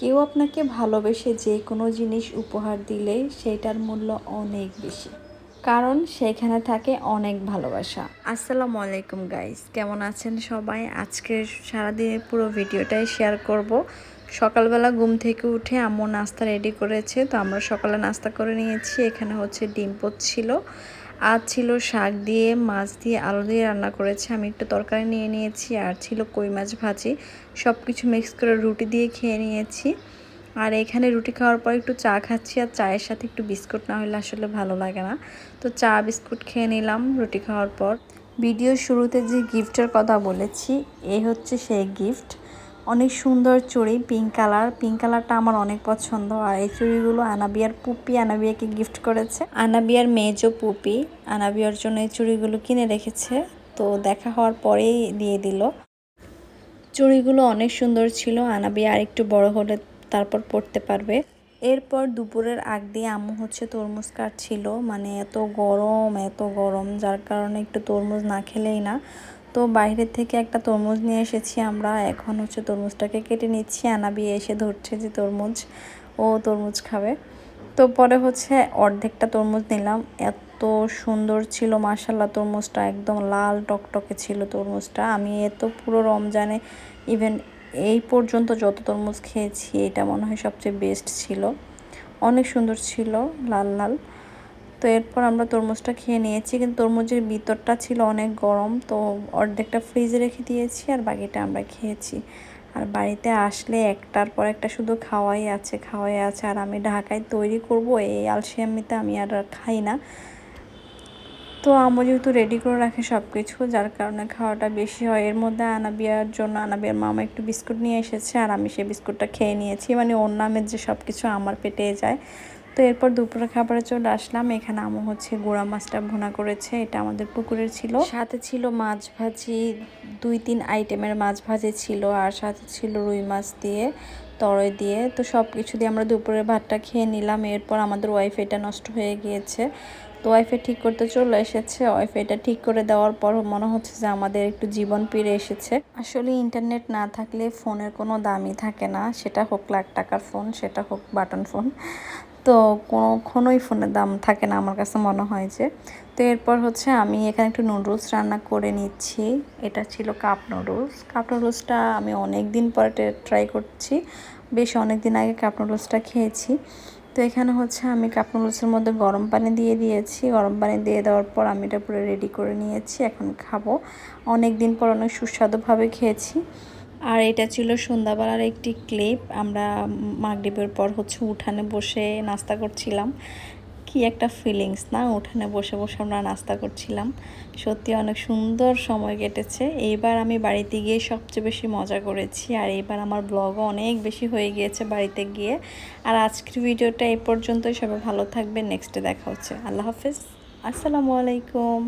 কেউ আপনাকে ভালোবেসে যে কোনো জিনিস উপহার দিলে সেটার মূল্য অনেক বেশি। কারণ সেখানে থাকে অনেক ভালোবাসা। আসসালামু আলাইকুম গাইস কেমন আছেন সবাই? আজকে সারাদিনের পুরো ভিডিওটাই শেয়ার করব। সকালবেলা ঘুম থেকে উঠে আম্মু নাস্তা রেডি করেছে, তো আমরা সকালে নাস্তা করে নিয়েছি। এখানে হচ্ছে ডিম ছিল। আর ছিল শাক দিয়ে, মাছ দিয়ে, আলু দিয়ে রান্না করেছে। আমি একটু তরকারি নিয়ে নিয়েছি, আর ছিল কই মাছ ভাজি। সব কিছু মিক্স করে রুটি দিয়ে খেয়ে নিয়েছি। আর এখানে রুটি খাওয়ার পর একটু চা খাচ্ছি, আর চায়ের সাথে একটু বিস্কুট না হলে আসলে ভালো লাগে না। তো চা, বিস্কুট খেয়ে নিলাম রুটি খাওয়ার পর। ভিডিও শুরুতে যে গিফটের কথা বলেছি, এ হচ্ছে সেই গিফট অনেক সুন্দর চুড়ি পিঙ্ক কালার পিঙ্ক কালারটা আমার অনেক পছন্দ। আর এই চুড়িগুলো আনাবিয়ার পুপি আনাবিয়াকে গিফট করেছে। আনাবিয়ার মেজো পুপি আনাবিয়ার জন্য এই চুড়িগুলো কিনে রেখেছে। তো দেখা হওয়ার পরেই দিয়ে দিল। চুড়িগুলো অনেক সুন্দর ছিল। আনাবিয়া আর একটু বড় হলে তারপর পড়তে পারবে। এরপর দুপুরের আগ দিয়ে আম্মু হচ্ছে তরমুজ কাটছিল। মানে এত গরম এত গরম। যার কারণে একটু তরমুজ না খেলেই না। তো বাইরের থেকে একটা তরমুজ নিয়ে এসেছি আমরা। এখন হচ্ছে তরমুজটাকে কেটে নিচ্ছি। আনাবি এসে ধরছে যে তরমুজ, ও তরমুজ খাবে। তো পরে হচ্ছে অর্ধেকটা তরমুজ নিলাম। এত সুন্দর ছিল মার্শাল্লাহ তরমুজটা। একদম লাল টকটকে ছিল তরমুজটা। আমি এত পুরো রমজানে ইভেন এই পর্যন্ত যত তরমুজ খেয়েছি, এটা মনে হয় সবচেয়ে বেস্ট ছিল। অনেক সুন্দর ছিল, লাল লাল। তো এরপর আমরা তরমুজটা খেয়ে নিয়েছি। কিন্তু তরমুজের ভিতরটা ছিল অনেক গরম, তো অর্ধেকটা ফ্রিজে রেখে দিয়েছি আর বাকিটা আমরা খেয়েছি। আর বাড়িতে আসলে একটার পর একটা শুধু খাওয়াই আছে খাওয়াই আছে। আর আমি ঢাকায় তৈরি করব, এই আলসিয়ামিতে আমি আর খাই না। তো আমও যেহেতু রেডি করে রাখে সব কিছু যার কারণে খাওয়াটা বেশি হয়। এর মধ্যে আনাবিয়ার জন্য আনাবিয়ার মামা একটু বিস্কুট নিয়ে এসেছে, আর আমি সেই বিস্কুটটা খেয়ে নিয়েছি। মানে ওর নামের যে সব কিছু আমার পেটে যায়। তো এরপর দুপুরে খাবারে চলে আসলাম। এখানে আমু হচ্ছে গোড়া মাছটা ভুনা করেছে। এটা আমাদের পুকুরের ছিল। সাথে ছিল মাছ ভাজি, দুই তিন আইটেমের মাছ ভাজি ছিল আর সাথে ছিল রুই মাছ দিয়ে, তরয় দিয়ে। তো সব কিছু দিয়ে আমরা দুপুরের ভাতটা খেয়ে নিলাম। এরপর আমাদের ওয়াইফাইটা নষ্ট হয়ে গিয়েছে। তো ওয়াইফাই ঠিক করতে চলে এসেছে। ওয়াইফাইটা ঠিক করে দেওয়ার পর মনে হচ্ছে যে আমাদের একটু জীবন ফিরে এসেছে। আসলে ইন্টারনেট না থাকলে ফোনের কোনো দামই থাকে না। সেটা হোক লাখ টাকার ফোন সেটা হোক বাটন ফোন তো কোনোই ফোনের দাম থাকে না আমার কাছে মনে হয় যে। তো এরপর হচ্ছে আমি এখানে একটু নুডলস রান্না করে নিচ্ছি। এটা ছিল কাপ নুডলস। কাপ নুডলসটা আমি অনেক দিন পরে ট্রাই করছি। বেশ অনেক দিন আগে কাপ নুডলসটা খেয়েছি। তো এখানে হচ্ছে আমি কাপ নুডলসের মধ্যে গরম পানি দিয়ে দিয়েছি। গরম পানি দিয়ে দেওয়ার পর আমি এটা পুরো রেডি করে নিয়েছি। এখন খাব। অনেক দিন পর অনেক সুস্বাদুভাবে খেয়েছি। আর এটা ছিল সন্ধ্যাবেলার একটি ক্লিপ। আমরা মাগরীবের পর হচ্ছে উঠানে বসে নাস্তা করছিলাম। কি একটা ফিলিংস না? উঠানে বসে বসে আমরা নাস্তা করছিলাম। সত্যি অনেক সুন্দর সময় কেটেছে। এইবার আমি বাড়িতে গিয়ে সবচেয়ে বেশি মজা করেছি। আর এইবার আমার ব্লগও অনেক বেশি হয়ে গিয়েছে বাড়িতে গিয়ে। আর আজকের ভিডিওটা এই পর্যন্তই। সবাই ভালো থাকবে নেক্সটে দেখা হচ্ছে। আল্লাহ হাফিজ। আসসালামু আলাইকুম।